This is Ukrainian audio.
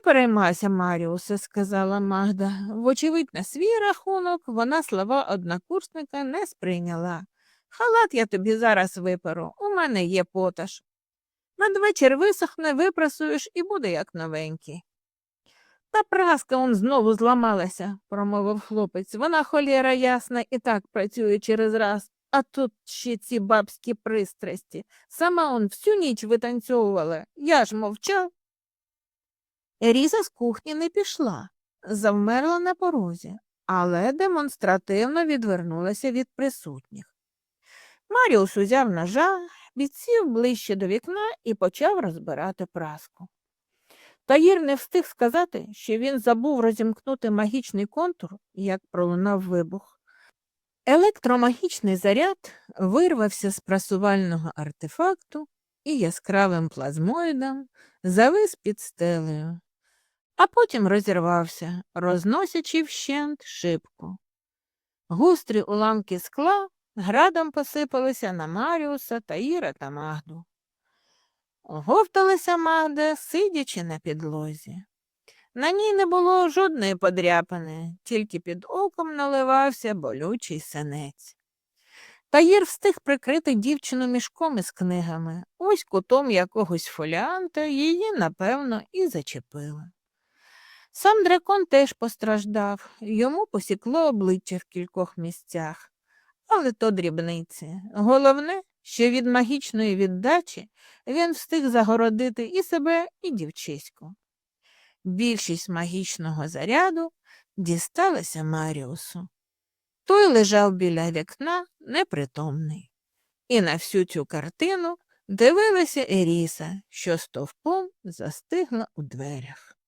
Не переймайся, Маріусе, сказала Магда. Вочевидь, на свій рахунок вона слова однокурсника не сприйняла. Халат я тобі зараз виперу, у мене є поташ. Надвечір висохне, випрасуєш і буде як новенький. Та праска он знову зламалася, промовив хлопець. Вона холєра ясна і так працює через раз, а тут ще ці бабські пристрасті. Сама он всю ніч витанцьовувала, я ж мовчав. Різа з кухні не пішла, завмерла на порозі, але демонстративно відвернулася від присутніх. Маріус узяв ножа, відсів ближче до вікна і почав розбирати праску. Таїр не встиг сказати, що він забув розімкнути магічний контур, як пролунав вибух. Електромагічний заряд вирвався з прасувального артефакту і яскравим плазмоїдом завис під стелею, а потім розірвався, розносячи вщент шибку. Гострі уламки скла градом посипалися на Маріуса, Таїра та Магду. Оговталася Магда, сидячи на підлозі. На ній не було жодної подряпини, тільки під оком наливався болючий синець. Таїр встиг прикрити дівчину мішком із книгами, ось кутом якогось фоліанта її, напевно, і зачепили. Сам дракон теж постраждав, йому посікло обличчя в кількох місцях, але то дрібниці. Головне, що від магічної віддачі він встиг загородити і себе, і дівчиську. Більшість магічного заряду дісталася Маріусу. Той лежав біля вікна непритомний. І на всю цю картину дивилася Еріса, що стовпом застигла у дверях.